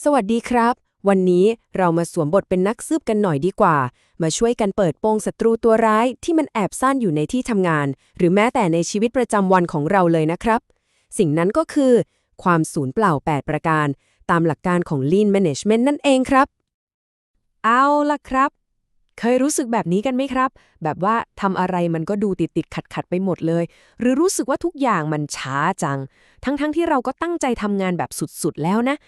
สวัสดีครับ วันนี้เรามาสวมบทเป็นนักสืบกันหน่อยดีกว่า มาช่วยกันเปิดโปงศัตรูตัวร้ายที่มันแอบซ่อนอยู่ในที่ทำงาน หรือแม้แต่ในชีวิตประจำวันของเราเลยนะครับ สิ่งนั้นก็คือ ความสูญเปล่า 8 ประการ ตามหลักการของ Lean Management นั่นเองครับ เอาล่ะครับ เคยรู้สึกแบบนี้กันไหมครับ แบบว่าทำอะไรมันก็ดูติดติดขัดขัดไปหมดเลย หรือรู้สึกว่าทุกอย่างมันช้าจัง ทั้งๆทที่เราก็ตั้งใจทำงานแบบสุดๆแล้วนะ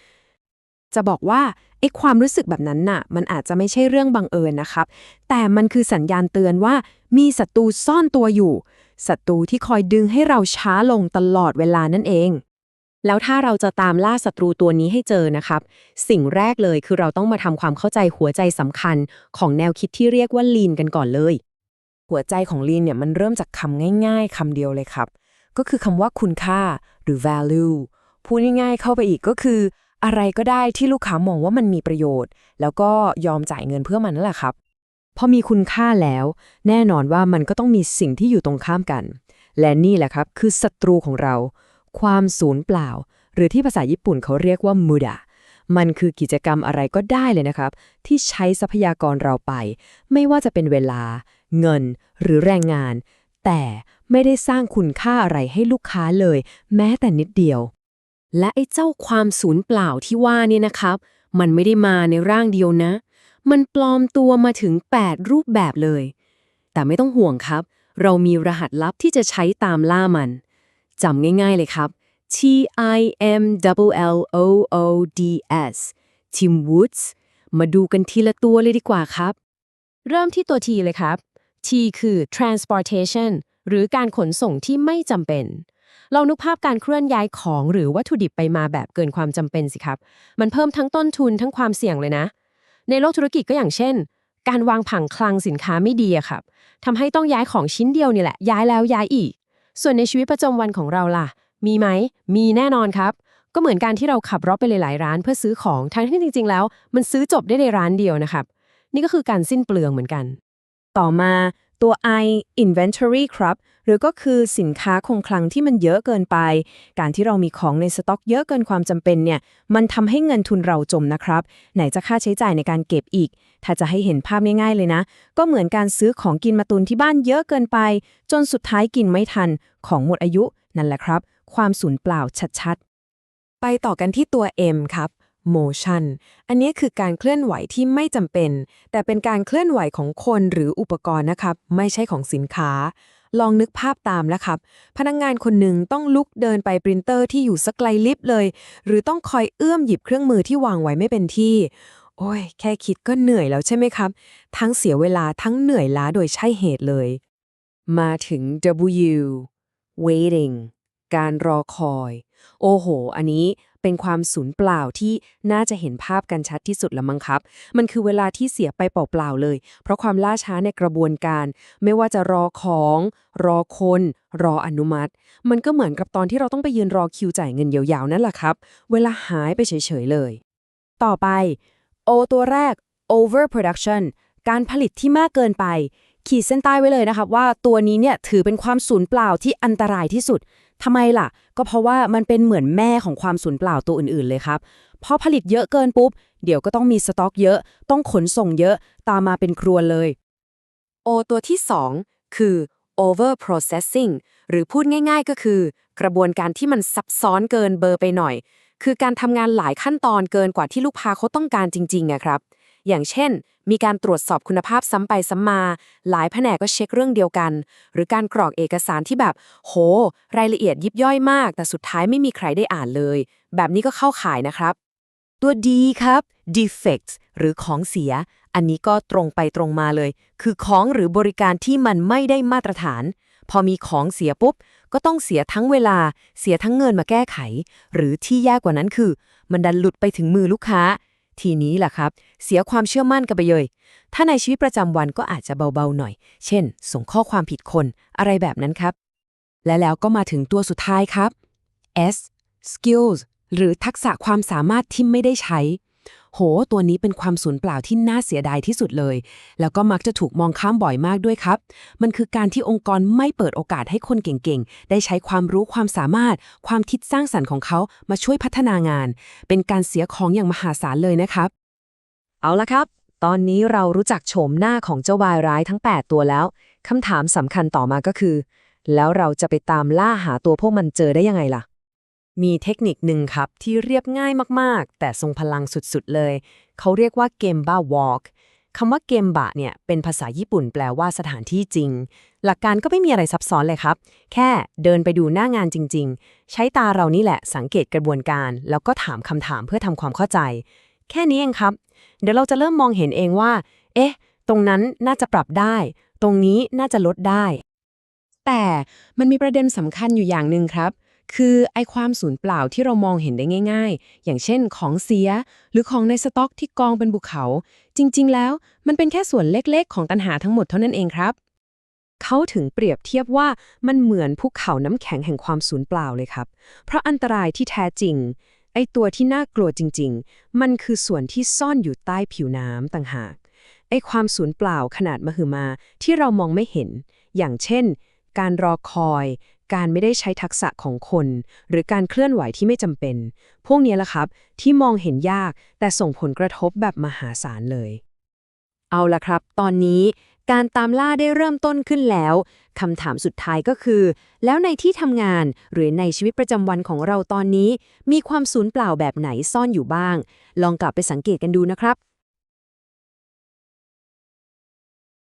จะบอกว่าไอ้ความรู้สึกแบบนั้นน่ะ มันอาจจะไม่ใช่เรื่องบังเอิญนะครับ แต่มันคือสัญญาณเตือนว่า มีศัตรูซ่อนตัวอยู่ศัตรูที่คอยดึงให้เราช้าลงตลอดเวลานั่นเอง แล้วถ้าเราจะตามล่าศัตรูตัวนี้ให้เจอนะครับ สิ่งแรกเลยคือเราต้องมาทำความเข้าใจหัวใจสำคัญ ของแนวคิดที่เรียกว่า lean กันก่อนเลย หัวใจของ lean เนี่ยมันเริ่มจากคำง่าย ๆคำเดียวเลยครับ ก็คือคำว่าคุณค่าหรือ value พูดง่ายๆเข้าไปอีกก็คือ อะไรก็ได้ที่ลูกค้ามองว่ามันมีประโยชน์ แล้วก็ยอมจ่ายเงินเพื่อมันนั่นแหละครับ พอมีคุณค่าแล้ว แน่นอนว่ามันก็ต้องมีสิ่งที่อยู่ตรงข้ามกัน และนี่แหละครับคือศัตรูของเรา ความสูญเปล่า หรือที่ภาษาญี่ปุ่นเขาเรียกว่ามุดะมันคือกิจกรรมอะไรก็ได้เลยนะครับ ที่ใช้ทรัพยากรเราไป ไม่ว่าจะเป็นเวลา เงิน หรือแรงงาน แต่ไม่ได้สร้างคุณค่าอะไรให้ลูกค้าเลย แม้แต่นิดเดียว และไอ้เจ้าความสูญเปล่าที่ว่าเนี่ยนะครับ มันไม่ได้มาในร่างเดียวนะ มันปลอมตัวมาถึง 8 รูปแบบเลย แต่ไม่ต้องห่วงครับ เรามีรหัสลับที่จะใช้ตามล่ามันจำง่ายๆเลยครับ T I M L L O O D S Tim Woods มาดูกันทีละตัวเลยดีกว่าครับ เริ่มที่ตัว T เลยครับ T คือ transportation หรือการขนส่งที่ไม่จำเป็น ลองนึกภาพการเคลื่อนย้ายของหรือวัตถุดิบไปมาแบบเกินความจำเป็นสิครับ มันเพิ่มทั้งต้นทุนทั้งความเสี่ยงเลยนะ ในโลกธุรกิจก็อย่างเช่น การวางผังคลังสินค้าไม่ดีครับทำให้ต้องย้ายของชิ้นเดียวนี่แหละ ย้ายแล้วย้ายอีก ส่วนในชีวิตประจำวันของเราล่ะ มีไหม มีแน่นอนครับ ก็เหมือนการที่เราขับรถไปหลายๆร้านเพื่อซื้อของ ทั้งที่จริง ๆ แล้ว มันซื้อจบได้ในร้านเดียวนะครับ นี่ก็คือการสิ้นเปลืองเหมือนกัน ต่อมา ตัว I inventory ครับ หรือก็คือสินค้าคงคลังที่มันเยอะเกินไป การที่เรามีของในสต็อกเยอะเกินความจำเป็นเนี่ย มันทำให้เงินทุนเราจมนะครับ ไหนจะค่าใช้จ่ายในการเก็บอีก ถ้าจะให้เห็นภาพง่ายๆเลยนะ ก็เหมือนการซื้อของกินมาตุนที่บ้านเยอะเกินไป จนสุดท้ายกินไม่ทัน ของหมดอายุ นั่นแหละครับ ความสูญเปล่าชัดๆ ไปต่อกันที่ตัว M ครับ motion อันนี้คือการเคลื่อนไหวที่ไม่จำเป็น แต่เป็นการเคลื่อนไหวของคนหรืออุปกรณ์นะครับ ไม่ใช่ของสินค้า ลองนึกภาพตามแล้วครับ พนักงงานคนหนึ่งต้องลุกเดินไปปรินเตอร์ที่อยู่สักไกลลิฟต์เลย หรือต้องคอยเอื้อมหยิบเครื่องมือที่วางไว้ไม่เป็นที่ โอ้ย แค่คิดก็เหนื่อยแล้วใช่ไหมครับ ทั้งเสียเวลาทั้งเหนื่อยล้าโดยใช่เหตุเลย มาถึง W waiting การรอคอย โอ้โห อันนี้เป็นความสูญเปล่าที่น่าจะเห็นภาพกันชัดที่สุดละมั้งครับ มันคือเวลาที่เสียไปเปล่าๆเลย เพราะความล่าช้าในกระบวนการ ไม่ว่าจะรอของ รอคน รออนุมัติ มันก็เหมือนกับตอนที่เราต้องไปยืนรอคิวจ่ายเงินยาวๆนั่นแหละครับ เวลาหายไปเฉยๆเลย ต่อไป O ตัวแรก overproduction การผลิตที่มากเกินไป ขีดเส้นใต้ไว้เลยนะครับว่าตัวนี้เนี่ยถือเป็นความสูญเปล่าที่อันตรายที่สุด ทำไมล่ะ ก็เพราะว่ามันเป็นเหมือนแม่ของความสูญเปล่าตัวอื่นๆเลยครับพอผลิตเยอะเกินปุ๊บ เดี๋ยวก็ต้องมีสต็อกเยอะ ต้องขนส่งเยอะ ตามมาเป็นครัวเลย O ตัวที่ 2 คือ over processing หรือพูดง่ายๆก็คือ กระบวนการที่มันซับซ้อนเกินเบอร์ไปหน่อย คือการทำงานหลายขั้นตอนเกินกว่าที่ลูกค้าเขาต้องการจริงๆอะครับ อย่างเช่น มีการตรวจสอบคุณภาพซ้ำไปซ้ำมา หลายแผนกก็เช็คเรื่องเดียวกัน หรือการกรอกเอกสารที่แบบ โห รายละเอียดยิบย่อยมาก แต่สุดท้ายไม่มีใครได้อ่านเลย แบบนี้ก็เข้าข่ายนะครับ ตัว D ครับ defects หรือของเสีย อันนี้ก็ตรงไปตรงมาเลย คือของหรือบริการที่มันไม่ได้มาตรฐาน พอมีของเสียปุ๊บ ก็ต้องเสียทั้งเวลา เสียทั้งเงินมาแก้ไข หรือที่แย่กว่านั้นคือ มันดันหลุดไปถึงมือลูกค้า ทีนี้ล่ะครับ เสียความเชื่อมั่นกันไปเลย ถ้าในชีวิตประจำวันก็อาจจะเบาๆหน่อย เช่น ส่งข้อความผิดคนอะไรแบบนั้นครับ และแล้วก็มาถึงตัวสุดท้ายครับ S skills หรือทักษะความสามารถที่ไม่ได้ใช้ โห ตัวนี้เป็นความสูญเปล่าที่น่าเสียดายที่สุดเลย แล้วก็มักจะถูกมองข้ามบ่อยมากด้วยครับ มันคือการที่องค์กรไม่เปิดโอกาสให้คนเก่งๆ ได้ใช้ความรู้ความสามารถ ความคิดสร้างสรรค์ของเขามาช่วยพัฒนางาน เป็นการเสียของอย่างมหาศาลเลยนะครับ เอาละครับ ตอนนี้เรารู้จักโฉมหน้าของเจ้าวายร้ายทั้ง 8 ตัวแล้วคำถามสำคัญต่อมาก็คือ แล้วเราจะไปตามล่าหาตัวพวกมันเจอได้ยังไงล่ะ มีเทคนิคหนึ่งครับที่เรียบง่ายมากๆ แต่ทรงพลังสุดๆเลย เขาเรียกว่าเกมบ้าวอล์กคำว่าเกมบะเนี่ยเป็นภาษาญี่ปุ่นแปลว่าสถานที่จริง หลักการก็ไม่มีอะไรซับซ้อนเลยครับ แค่เดินไปดูหน้างานจริง ๆ ใช้ตาเรานี่แหละสังเกตกระบวนการ แล้วก็ถามคำถามเพื่อทำความเข้าใจ แค่นี้เองครับ เดี๋ยวเราจะเริ่มมองเห็นเองว่า เอ๊ะ ตรงนั้นน่าจะปรับได้ ตรงนี้น่าจะลดได้ แต่มันมีประเด็นสำคัญอยู่อย่างหนึ่งครับ คือไอความสูญเปล่าที่เรามองเห็นได้ง่าย ๆ อย่างเช่นของเสีย หรือของในสต็อกที่กองเป็นภูเขา จริง ๆ แล้ว มันเป็นแค่ส่วนเล็กๆ ของตันหาทั้งหมดเท่านั้นเองครับ เขาถึงเปรียบเทียบว่ามันเหมือนภูเขาน้ำแข็งแห่งความสูญเปล่าเลยครับ เพราะอันตรายที่แท้จริง ไอตัวที่น่ากลัวจริง ๆ มันคือส่วนที่ซ่อนอยู่ใต้ผิวน้ำต่างหากไอความสูญเปล่าขนาดมหึมาที่เรามองไม่เห็น อย่างเช่น การรอคอย การไม่ได้ใช้ทักษะของคน หรือการเคลื่อนไหวที่ไม่จำเป็น พวกนี้แหละครับ ที่มองเห็นยาก แต่ส่งผลกระทบแบบมหาศาลเลย เอาละครับ ตอนนี้การตามล่าได้เริ่มต้นขึ้นแล้วคำถามสุดท้ายก็คือ แล้วในที่ทำงานหรือในชีวิตประจำวันของเราตอนนี้ มีความสูญเปล่าแบบไหนซ่อนอยู่บ้าง ลองกลับไปสังเกตกันดูนะครับ